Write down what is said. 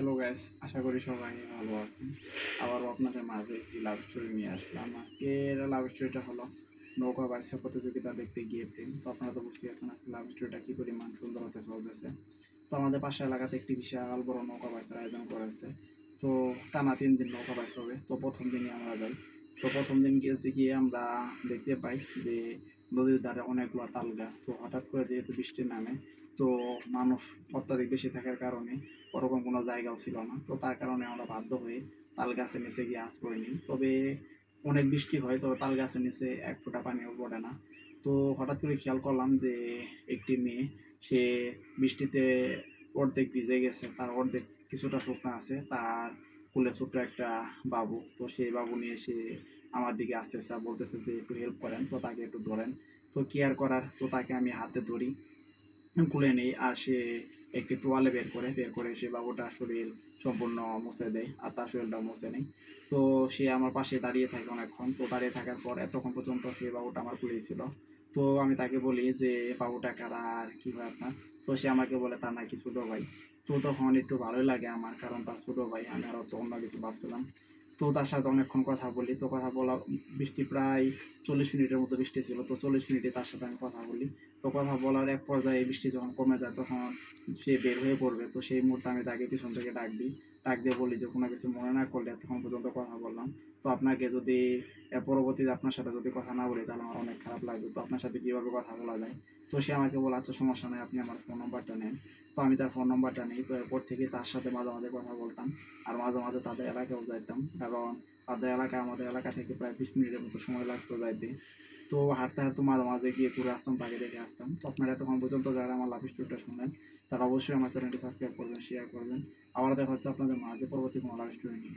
Hello guys আশা করি সবাই ভালো আছেন। আবারও আপনাদের মাঝে একটি লাভ স্টোরি নিয়ে আসলাম। আজকের লাভ স্টোরিটা হলো নৌকা বাচ্চা প্রতিযোগিতা দেখতে গিয়ে প্রেম তো আপনারা তো বুঝতে পারছেন আজকে লাভ স্টোরিটা কী পরিমাণ সুন্দর হতে চলতেছে। তো আমাদের পাশের এলাকাতে একটি বিশাল বড় নৌকা বাচ্চার আয়োজন করেছে। তো টানা তিন দিন নৌকা বাস হবে। তো প্রথম দিনই আমরা যাই। তো প্রথম দিন গিয়েছে গিয়ে আমরা দেখতে পাই যে নদীর ধারে অনেকগুলো তাল গাছ। তো হঠাৎ করে যেহেতু বৃষ্টি নামে তো মানুষ অত্যাধিক বেশি থাকার কারণে ওরকম কোনো জায়গাও ছিল না। তো তার কারণে আমরা বাধ্য হয়ে তাল গাছের নিচে গিয়ে করে নিই। তবে অনেক বৃষ্টি হয়, তবে তাল গাছের নিচে এক ফোঁটা পানিও পড়ে না। তো হঠাৎ করে খেয়াল করলাম যে একটি মেয়ে, সে বৃষ্টিতে অর্ধেক ভিজে গেছে, তার অর্ধেক কিছুটা শুকনো আছে, তার কুলে ছোট্ট একটা বাবু। তো সেই বাবু নিয়ে সে আমার দিকে আসতেছে বলতেছে যে, একটু হেল্প করেন, তো তাকে একটু ধরেন। তো কেয়ার করার, তো তাকে আমি হাতে ধরি। কুলে নেই, আর সে একটি তোয়ালে বের করে বের করে সে বাবুটার শরীর সম্পূর্ণ মুছে দেয়, আর তার শরীরটা মুছে নেই। তো সে আমার পাশে দাঁড়িয়ে থাকে অনেকক্ষণ। তো দাঁড়িয়ে থাকার পর এতক্ষণ পর্যন্ত সে বাবুটা আমার কুলেই ছিল তো আমি তাকে বলি যে, বাবুটা কারা আর কী হয় আপনার তো সে আমাকে বলে, তার নাকি ছোটো ভাই। তো তখন একটু ভালোই লাগে আমার, কারণ তার ছোটো ভাই, আমি আরও তো অন্য কিছু ভাবছিলাম। তো তার সাথে অনেকক্ষণ কথা বলি। তো কথা বলা, বৃষ্টি প্রায় চল্লিশ মিনিটের মতো বৃষ্টি ছিল। তো চল্লিশ মিনিটে তার সাথে আমি কথা বলি। তো কথা বলার এক পর্যায়ে বৃষ্টি যখন কমে যায়, তখন সে বের হয়ে পড়বে। তো সেই মুহূর্তে আমি তাকে পিছন থেকে ডাক দিই। ডাক দিয়ে বলি যে, কোনো কিছু মনে না করলে তখন পর্যন্ত কথা বললাম। তো আপনাকে যদি পরবর্তীতে আপনার সাথে যদি কথা না বলি, তাহলে আমার অনেক খারাপ লাগবে। তো আপনার সাথে কীভাবে কথা বলা যায়? তো সে আমাকে বলে আচ্ছা সমস্যা নেই, আপনি আমার ফোন নাম্বারটা নেন। তো আমি তার ফোন নাম্বারটা নিই। তো এরপর থেকে তার সাথে মাঝে মাঝে কথা বলতাম। আর মাঝে মাঝে তাদের এলাকাও যাইতাম। কারণ তাদের এলাকা আমাদের এলাকা থেকে প্রায় বিশ মিনিটের মতো সময় লাগতো যাইতে। তো হাঁটতে হাঁটতে মাঝে মাঝে গিয়ে ঘুরে আসতাম, তাকে দেখে আসতাম। তো আপনারা এতক্ষণ পর্যন্ত যারা আমার লাভ স্টোরিটা শুনলেন, তারা অবশ্যই আমার চ্যানেলটি সাবস্ক্রাইব করবেন শেয়ার করবেন। আবার দেখা হচ্ছে আপনাদের মাঝে পরবর্তী কোনো লাভ স্টোরি নিয়ে।